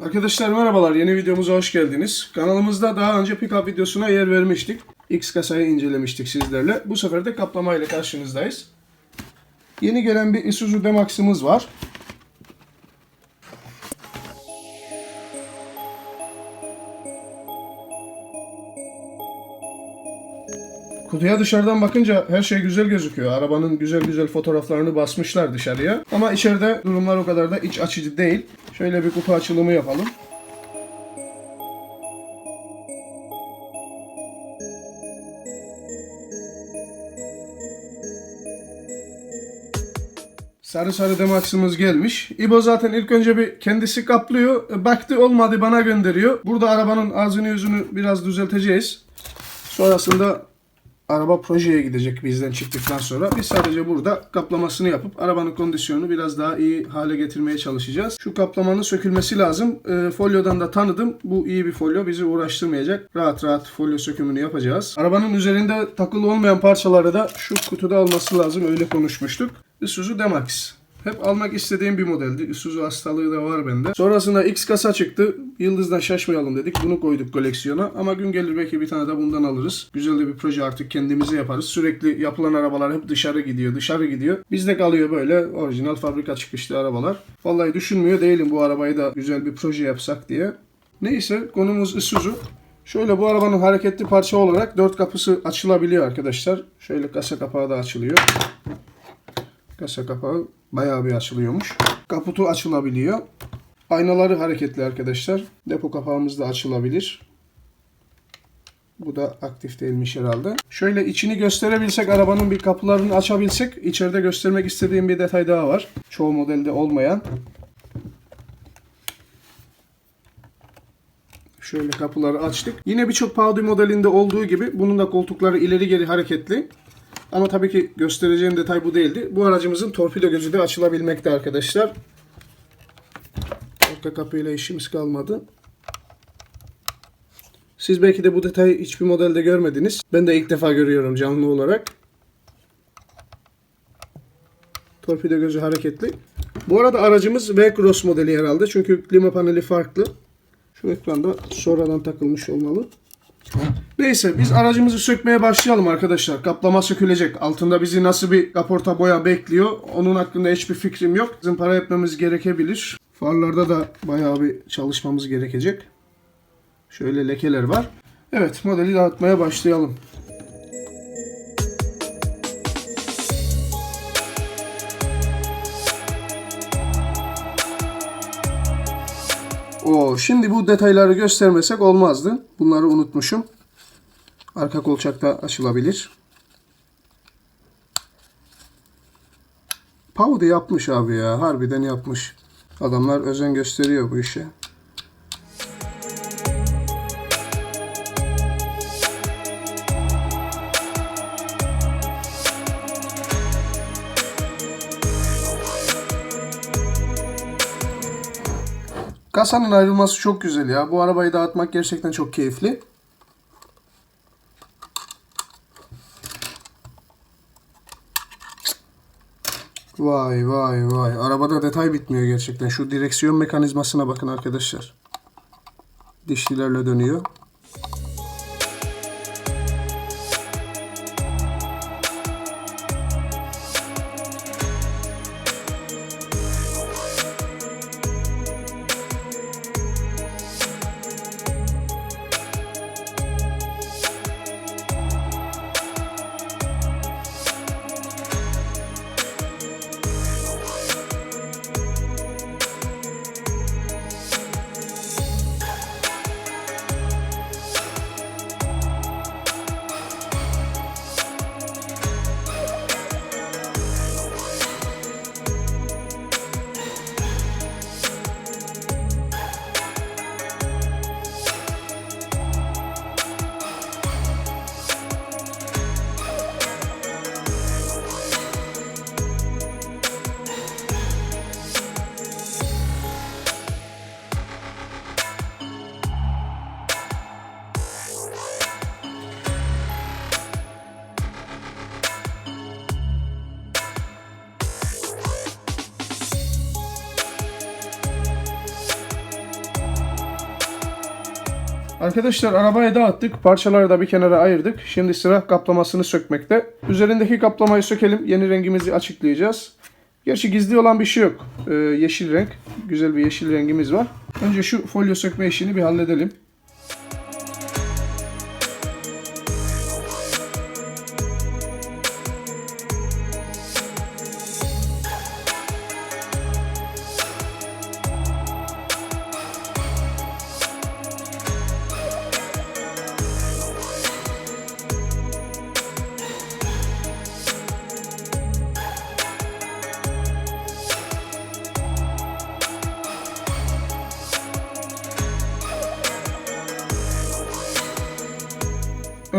Arkadaşlar merhabalar, yeni videomuza hoş geldiniz. Kanalımızda daha önce pick-up videosuna yer vermiştik. X kasayı incelemiştik sizlerle. Bu sefer de kaplama ile karşınızdayız. Yeni gelen bir Isuzu D-Max'ımız var. Kutuya dışarıdan bakınca her şey güzel gözüküyor. Arabanın güzel güzel fotoğraflarını basmışlar dışarıya. Ama içeride durumlar o kadar da iç açıcı değil. Şöyle bir kutu açılımı yapalım. Sarı sarı demaksımız gelmiş. İbo zaten ilk önce bir kendisi kaplıyor. E, Baktı olmadı bana gönderiyor. Burada arabanın ağzını yüzünü biraz düzelteceğiz. Sonrasında araba projeye gidecek bizden çıktıktan sonra. Biz sadece burada kaplamasını yapıp arabanın kondisyonunu biraz daha iyi hale getirmeye çalışacağız. Şu kaplamanın sökülmesi lazım. E, folyodan da tanıdım. Bu iyi bir folyo. Bizi uğraştırmayacak. Rahat rahat folyo sökümünü yapacağız. Arabanın üzerinde takılı olmayan parçaları da şu kutuda olması lazım. Öyle konuşmuştuk. Isuzu D-Max. Hep almak istediğim bir modeldi. Isuzu hastalığı da var bende. Sonrasında X kasa çıktı. Yıldız'dan şaşmayalım dedik. Bunu koyduk koleksiyona. Ama gün gelir belki bir tane de bundan alırız. Güzel de bir proje artık kendimize yaparız. Sürekli yapılan arabalar hep dışarı gidiyor, dışarı gidiyor. Bizde kalıyor böyle orijinal fabrika çıkışlı arabalar. Vallahi düşünmüyor değilim bu arabayı da güzel bir proje yapsak diye. Neyse konumuz Isuzu. Şöyle bu arabanın hareketli parça olarak dört kapısı açılabiliyor arkadaşlar. Şöyle kasa kapağı da açılıyor. Kasa kapağı bayağı bir açılıyormuş. Kaputu açılabiliyor. Aynaları hareketli arkadaşlar. Depo kapağımız da açılabilir. Bu da aktif değilmiş herhalde. Şöyle içini gösterebilsek, arabanın bir kapılarını açabilsek, içeride göstermek istediğim bir detay daha var. Çoğu modelde olmayan. Şöyle kapıları açtık. Yine birçok Audi modelinde olduğu gibi bunun da koltukları ileri geri hareketli. Ama tabii ki göstereceğim detay bu değildi. Bu aracımızın torpido gözü de açılabilmekte arkadaşlar. Arka kapıyla işimiz kalmadı. Siz belki de bu detayı hiçbir modelde görmediniz. Ben de ilk defa görüyorum canlı olarak. Torpido gözü hareketli. Bu arada aracımız V-Cross modeli herhalde. Çünkü klima paneli farklı. Şu ekranda sonradan takılmış olmalı. Neyse biz aracımızı sökmeye başlayalım arkadaşlar. Kaplama sökülecek. Altında bizi nasıl bir kaporta boya bekliyor. Onun hakkında hiçbir fikrim yok. Bizim para etmemiz gerekebilir. Farlarda da bayağı bir çalışmamız gerekecek. Şöyle lekeler var. Evet modeli dağıtmaya başlayalım. Oo, şimdi bu detayları göstermesek olmazdı. Bunları unutmuşum. Arka kolçakta açılabilir. Paudi yapmış abi ya. Harbiden yapmış. Adamlar özen gösteriyor bu işe. Kasanın ayrılması çok güzel ya. Bu arabayı dağıtmak gerçekten çok keyifli. Vay vay vay. Arabada detay bitmiyor gerçekten. Şu direksiyon mekanizmasına bakın arkadaşlar. Dişlilerle dönüyor. Arkadaşlar arabaya dağıttık. Parçaları da bir kenara ayırdık. Şimdi sıra kaplamasını sökmekte. Üzerindeki kaplamayı sökelim. Yeni rengimizi açıklayacağız. Gerçi gizli olan bir şey yok. Ee, yeşil renk. Güzel bir yeşil rengimiz var. Önce şu folyo sökme işini bir halledelim.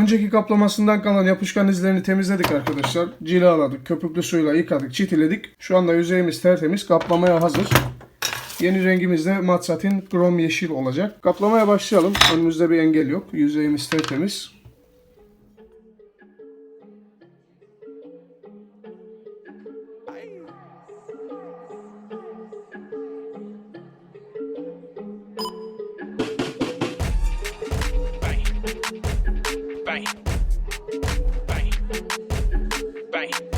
Önceki kaplamasından kalan yapışkan izlerini temizledik arkadaşlar. Cilaladık, köpüklü suyla yıkadık, çitiledik. Şu anda yüzeyimiz tertemiz, kaplamaya hazır. Yeni rengimiz de mat satin krom yeşil olacak. Kaplamaya başlayalım. Önümüzde bir engel yok. Yüzeyimiz tertemiz. Bye.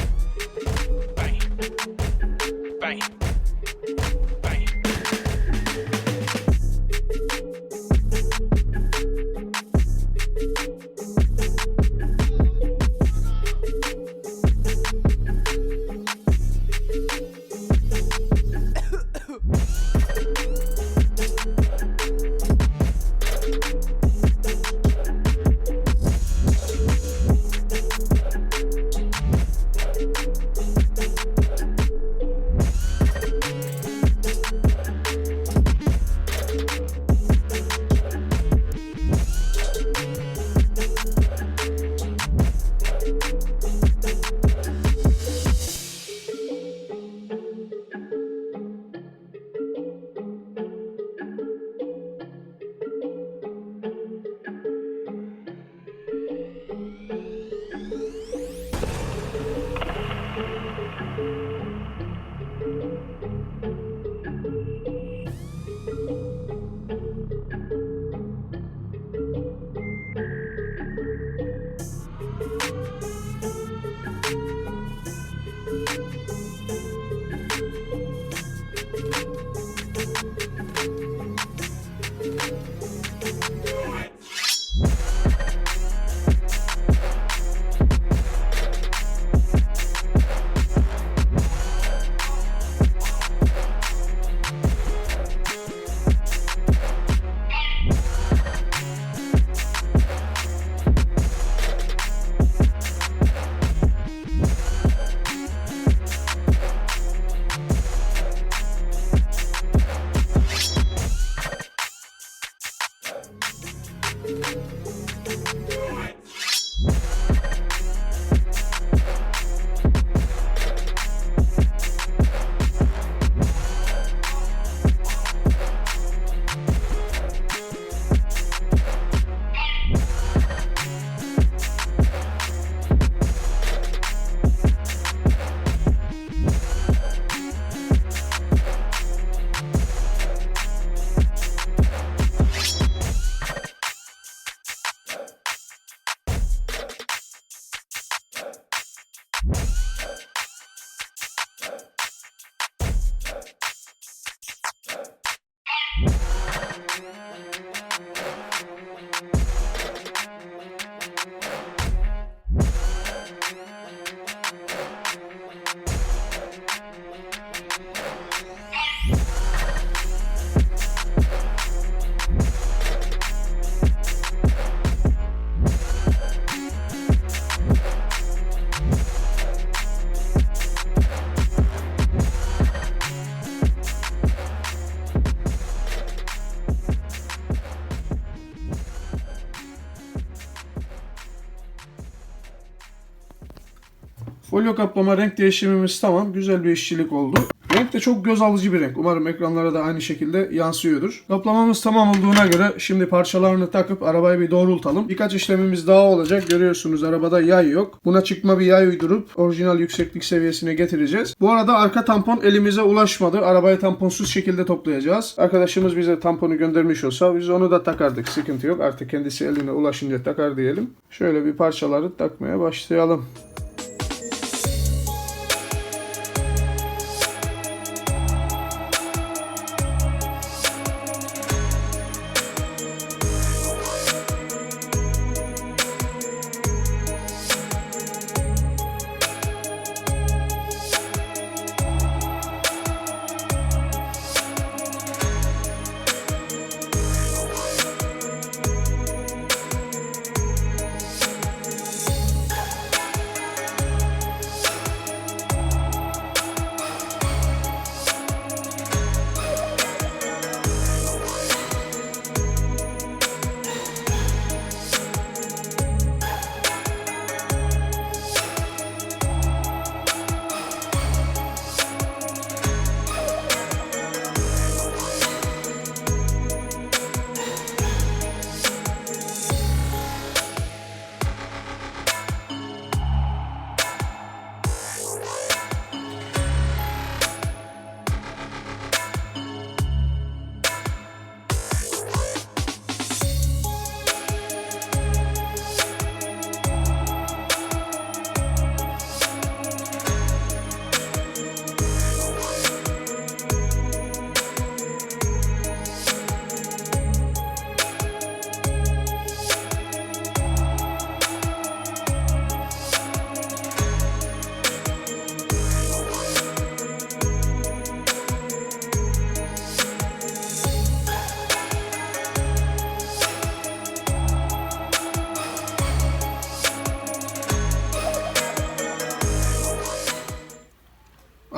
Folyo kaplama renk değişimimiz tamam. Güzel bir işçilik oldu. Renk de çok göz alıcı bir renk. Umarım ekranlara da aynı şekilde yansıyordur. Kaplamamız tamam olduğuna göre şimdi parçalarını takıp arabayı bir doğrultalım. Birkaç işlemimiz daha olacak. Görüyorsunuz arabada yay yok. Buna çıkma bir yay uydurup orijinal yükseklik seviyesine getireceğiz. Bu arada arka tampon elimize ulaşmadı. Arabayı tamponsuz şekilde toplayacağız. Arkadaşımız bize tamponu göndermiş olsa biz onu da takardık. Sıkıntı yok. Artık kendisi eline ulaşınca takar diyelim. Şöyle bir parçaları takmaya başlayalım.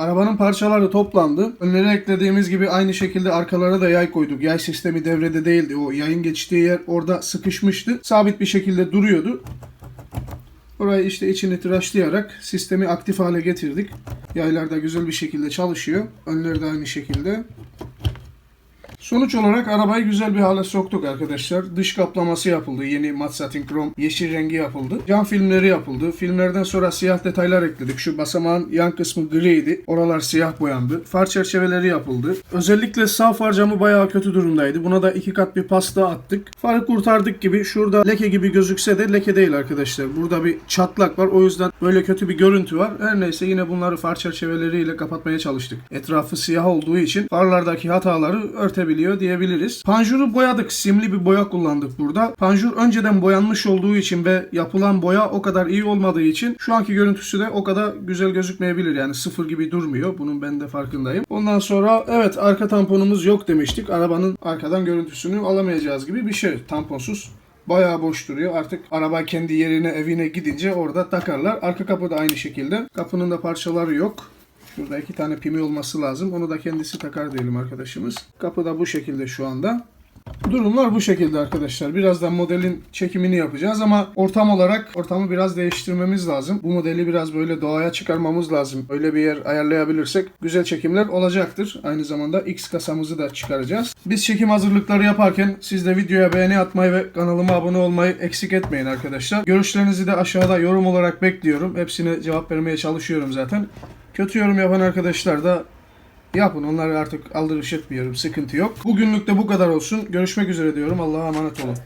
Arabanın parçaları toplandı. Önlere eklediğimiz gibi aynı şekilde arkalara da yay koyduk. Yay sistemi devrede değildi. O yayın geçtiği yer orada sıkışmıştı. Sabit bir şekilde duruyordu. Orayı işte içini tıraşlayarak sistemi aktif hale getirdik. Yaylar da güzel bir şekilde çalışıyor. Önleri de aynı şekilde. Sonuç olarak arabayı güzel bir hale soktuk arkadaşlar. Dış kaplaması yapıldı. Yeni mat satin krom yeşil rengi yapıldı. Cam filmleri yapıldı. Filmlerden sonra siyah detaylar ekledik. Şu basamağın yan kısmı griydi. Oralar siyah boyandı. Far çerçeveleri yapıldı. Özellikle sağ far camı bayağı kötü durumdaydı. Buna da iki kat bir pasta attık. Farı kurtardık gibi. Şurada leke gibi gözükse de leke değil arkadaşlar. Burada bir çatlak var. O yüzden böyle kötü bir görüntü var. Her neyse yine bunları far çerçeveleriyle kapatmaya çalıştık. Etrafı siyah olduğu için farlardaki hataları örtebiliyor diyebiliriz. Panjuru boyadık. Simli bir boya kullandık burada. Panjur önceden boyanmış olduğu için ve yapılan boya o kadar iyi olmadığı için şu anki görüntüsü de o kadar güzel gözükmeyebilir. Yani sıfır gibi durmuyor. Bunun ben de farkındayım. Ondan sonra evet arka tamponumuz yok demiştik. Arabanın arkadan görüntüsünü alamayacağız gibi bir şey. Tamponsuz. Bayağı boş duruyor. Artık araba kendi yerine evine gidince orada takarlar. Arka kapı da aynı şekilde. Kapının da parçaları yok. Şurada iki tane pimi olması lazım. Onu da kendisi takar diyelim arkadaşımız. Kapı da bu şekilde şu anda. Durumlar bu şekilde arkadaşlar. Birazdan modelin çekimini yapacağız ama ortam olarak ortamı biraz değiştirmemiz lazım. Bu modeli biraz böyle doğaya çıkarmamız lazım. Öyle bir yer ayarlayabilirsek güzel çekimler olacaktır. Aynı zamanda X kasamızı da çıkaracağız. Biz çekim hazırlıkları yaparken siz de videoya beğeni atmayı ve kanalıma abone olmayı eksik etmeyin arkadaşlar. Görüşlerinizi de aşağıda yorum olarak bekliyorum. Hepsine cevap vermeye çalışıyorum zaten. Kötü yorum yapan arkadaşlar da Yapın onları artık aldırış etmiyorum. Sıkıntı yok. Bugünlük de bu kadar olsun. Görüşmek üzere diyorum. Allah'a emanet olun.